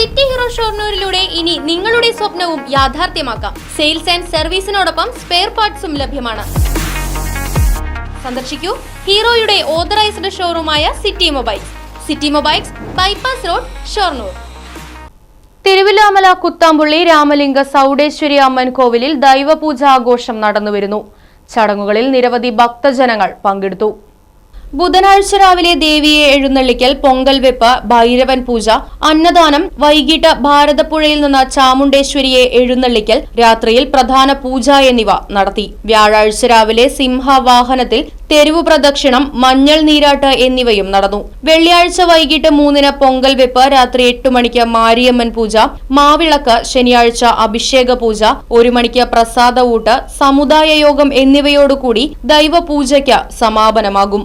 City hero ഷോർണൂരിലൂടെ ഇനി നിങ്ങളുടെ സ്വപ്നവും യാഥാർത്ഥ്യമാക്കാം. സെയിൽസ് ആൻഡ് സർവീസിനോടൊപ്പം സ്പെയർ പാർട്സും ലഭ്യമാണ്. സന്ദർശിക്കൂ ഹീറോയുടെ authorised ഷോറൂമായ city mobiles. City mobiles bypass road Shoranur. Thiruvilwamala Kuthampully Ramalinga Soudeswari Amman കോവിലിൽ ദൈവപൂജ ആഘോഷം നടന്നുവരുന്നു. ചടങ്ങുകളിൽ നിരവധി ഭക്തജനങ്ങൾ പങ്കെടുത്തു. ബുധനാഴ്ച രാവിലെ ദേവിയെ എഴുന്നള്ളിക്കൽ പൊങ്കൽ വെപ്പ് ഭൈരവൻ പൂജ അന്നദാനം വൈകിട്ട് ഭാരതപ്പുഴയിൽ നിന്ന് ചാമുണ്ടേശ്വരിയെ എഴുന്നള്ളിക്കൽ രാത്രിയിൽ പ്രധാന പൂജ എന്നിവ നടത്തി. വ്യാഴാഴ്ച രാവിലെ സിംഹവാഹനത്തിൽ തെരുവ് പ്രദക്ഷിണം മഞ്ഞൾ നീരാട്ട് എന്നിവയും നടന്നു. വെള്ളിയാഴ്ച വൈകിട്ട് മൂന്നിന് പൊങ്കൽ വെപ്പ് രാത്രി എട്ട് മണിക്ക് മാരിയമ്മൻ പൂജ മാവിളക്ക് ശനിയാഴ്ച അഭിഷേക പൂജ ഒരു മണിക്ക് പ്രസാദ ഊട്ട് സമുദായ യോഗം എന്നിവയോടുകൂടി ദൈവപൂജയ്ക്ക് സമാപനമാകും.